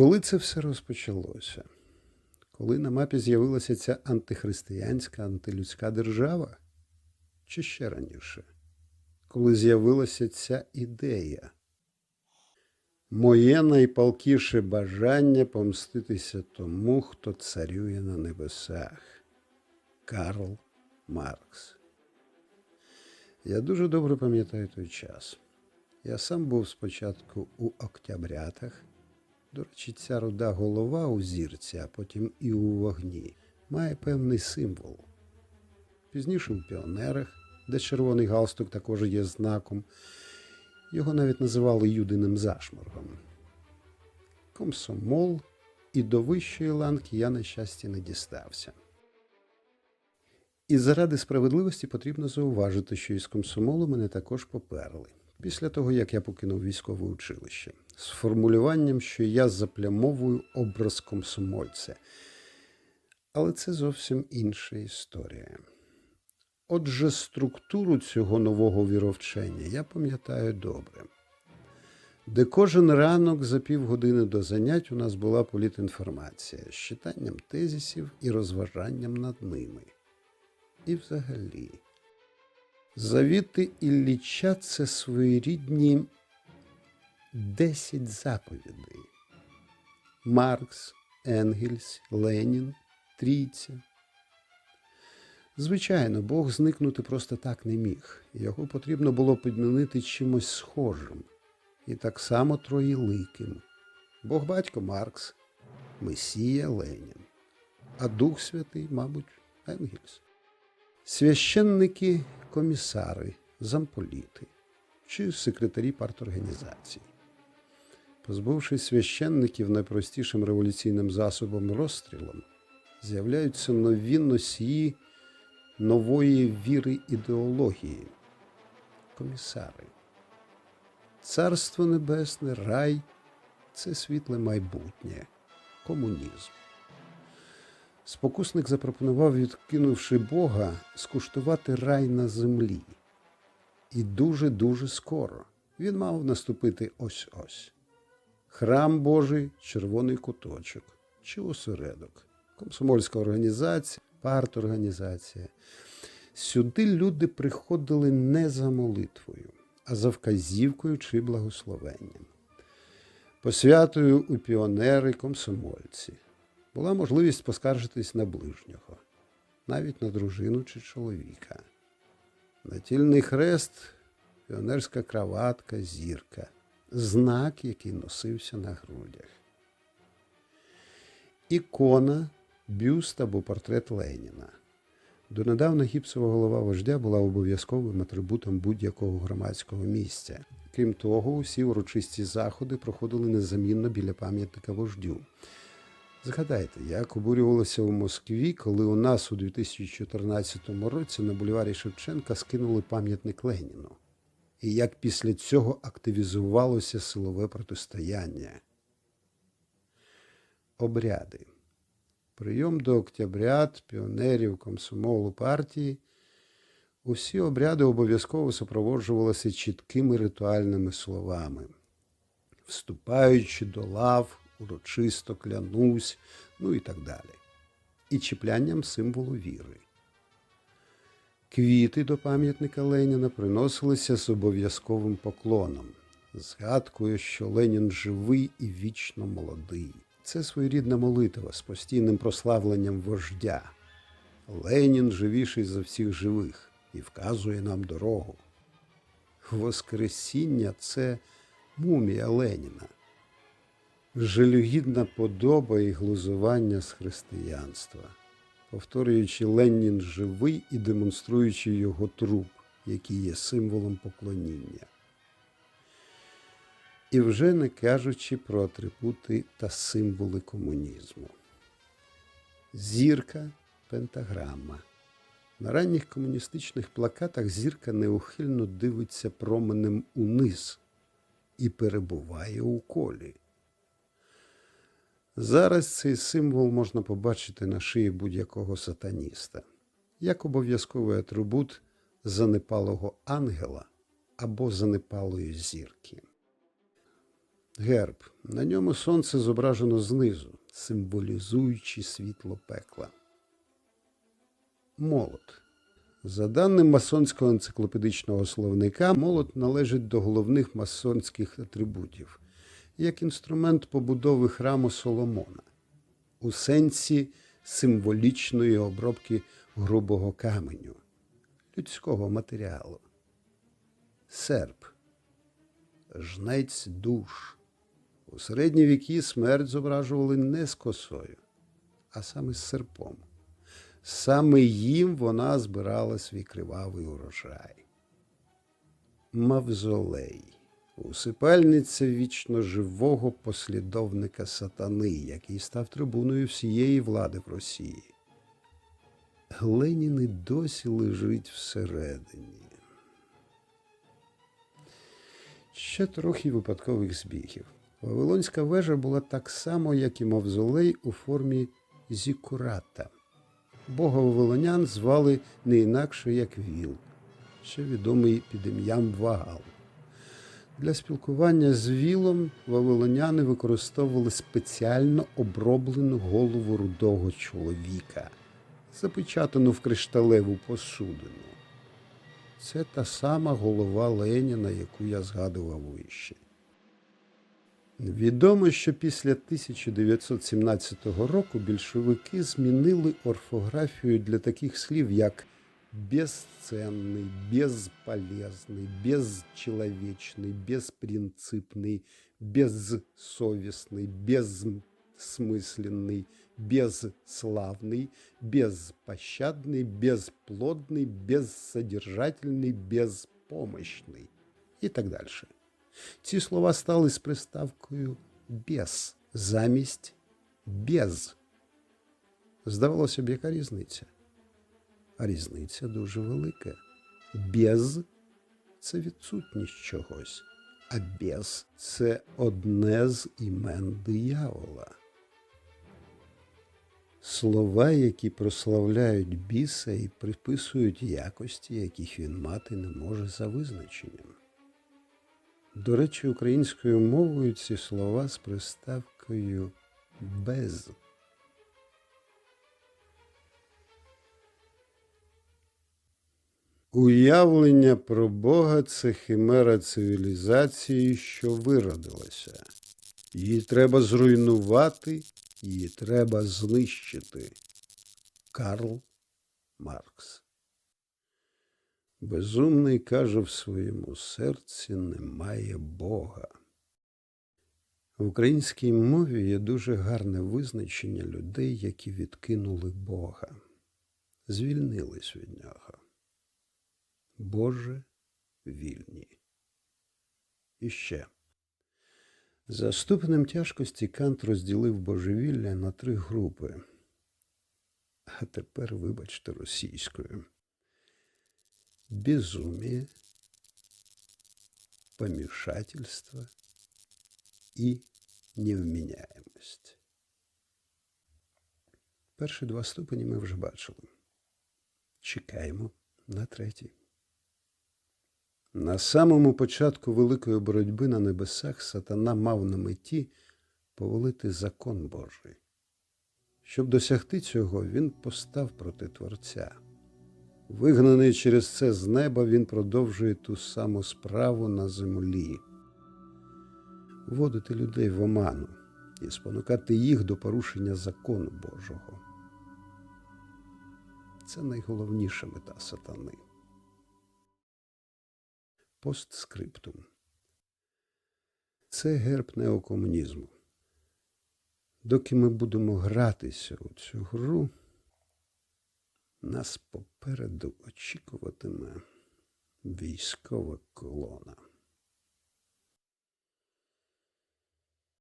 Коли це все розпочалося? Коли на мапі з'явилася ця антихристиянська, антилюдська держава? Чи ще раніше? Коли з'явилася ця ідея? Моє найпалкіше бажання помститися тому, хто царює на небесах. Карл Маркс. Я дуже добре пам'ятаю той час. Я сам був спочатку у октябрятах. До речі, ця руда голова у зірці, а потім і у вогні, має певний символ. Пізніше у піонерах, де червоний галстук також є знаком. Його навіть називали юдиним зашморгом. Комсомол і до вищої ланки я, на щастя, не дістався. І заради справедливості потрібно зауважити, що із комсомолу мене також поперли. Після того, як я покинув військове училище, з формулюванням, що я заплямовую образ комсомольця. Але це зовсім інша історія. Отже, структуру цього нового віровчення я пам'ятаю добре. Де кожен ранок за півгодини до занять у нас була політінформація з читанням тезисів і розважанням над ними. І взагалі, завіти Ілліча це своєрідні десять заповідей. Маркс, Енгельс, Ленін, Трійця. Звичайно, Бог зникнути просто так не міг. Його потрібно було підмінити чимось схожим. І так само троїликим. Бог батько Маркс, Месія Ленін, а Дух Святий, мабуть, Енгельс. Священники, комісари, замполіти чи секретарі парторганізацій. Позбувшись священників найпростішим революційним засобом розстрілом, з'являються нові носії нової віри ідеології комісари. Царство Небесне, рай це світле майбутнє, комунізм. Спокусник запропонував, відкинувши Бога, скуштувати рай на землі. І дуже-дуже скоро він мав наступити ось ось. Храм Божий, червоний куточок чи осередок, комсомольська організація, парторганізація. Сюди люди приходили не за молитвою, а за вказівкою чи благословенням. Посвятою у піонери комсомольці була можливість поскаржитись на ближнього, навіть на дружину чи чоловіка. Натільний хрест, піонерська краватка, зірка, знак, який носився на грудях. Ікона, бюст або портрет Леніна. Донедавна гіпсова голова вождя була обов'язковим атрибутом будь-якого громадського місця. Крім того, усі урочисті заходи проходили незамінно біля пам'ятника вождю. Згадайте, як обурювалося у Москві, коли у нас у 2014 році на бульварі Шевченка скинули пам'ятник Леніну. І як після цього активізувалося силове протистояння. Обряди. Прийом до октябрят, піонерів, комсомолу партії. Усі обряди обов'язково супроводжувалися чіткими ритуальними словами. Вступаючи до лав, урочисто клянусь, ну і так далі. І чіплянням символу віри. Квіти до пам'ятника Леніна приносилися з обов'язковим поклоном, згадкою, що Ленін живий і вічно молодий. Це своєрідна молитва з постійним прославленням вождя. Ленін живіший за всіх живих і вказує нам дорогу. Воскресіння це мумія Леніна, жалюгідна подоба і глузування з християнства, повторюючи Ленін живий і демонструючи його труп, який є символом поклоніння. І вже не кажучи про атрибути та символи комунізму. Зірка пентаграма. На ранніх комуністичних плакатах зірка неухильно дивиться променем униз і перебуває у колі. Зараз цей символ можна побачити на шиї будь-якого сатаніста, як обов'язковий атрибут занепалого ангела або занепалої зірки. Герб. На ньому сонце зображено знизу, символізуючи світло пекла. Молот. За даним масонського енциклопедичного словника, молот належить до головних масонських атрибутів, як інструмент побудови храму Соломона, у сенсі символічної обробки грубого каменю, людського матеріалу. Серп. Жнець душ. У середні віки смерть зображували не з косою, а саме з серпом. Саме їм вона збирала свій кривавий урожай. Мавзолей. Усипальниця вічно живого послідовника сатани, який став трибуною всієї влади в Росії. Ленін і досі лежить всередині. Ще трохи випадкових збігів. Вавилонська вежа була так само, як і мавзолей у формі зікурата. Бога вавилонян звали не інакше як Віл, ще відомий під ім'ям Ваал. Для спілкування з Вілом вавилоняни використовували спеціально оброблену голову рудого чоловіка, запечатану в кришталеву посудину. Це та сама голова Леніна, яку я згадував вище. Відомо, що після 1917 року більшовики змінили орфографію для таких слів, як безценний, безполезний, безчеловечний, безпринципний, безсовісний, безсмисленний, безславний, безпощадний, безплодний, безсодержательний, безпомощний і так далі. Ці слова стали з приставкою без замість без. Здавалося б, яка різниця? А різниця дуже велика. Без це відсутність чогось, а без це одне з імен диявола. Слова, які прославляють біса і приписують якості, яких він мати не може за визначенням. До речі, українською мовою ці слова з приставкою без. Уявлення про Бога це химера цивілізації, що виродилася. Її треба зруйнувати, її треба знищити. Карл Маркс. Безумний каже в своєму серці немає Бога. В українській мові є дуже гарне визначення людей, які відкинули Бога, звільнились від нього. Боже вільні. І ще. За ступенем тяжкості Кант розділив божевілля на три групи. А тепер, вибачте, російською безумие, помешательство і невміняємость. Перші два ступені ми вже бачили. Чекаємо на третій. На самому початку великої боротьби на небесах сатана мав на меті повалити закон Божий. Щоб досягти цього, він постав проти Творця. Вигнаний через це з неба, він продовжує ту саму справу на землі, вводити людей в оману і спонукати їх до порушення закону Божого. Це найголовніша мета сатани. Постскриптум. Це герб неокомунізму. Доки ми будемо гратися у цю гру. Нас попереду очікуватиме військова колона.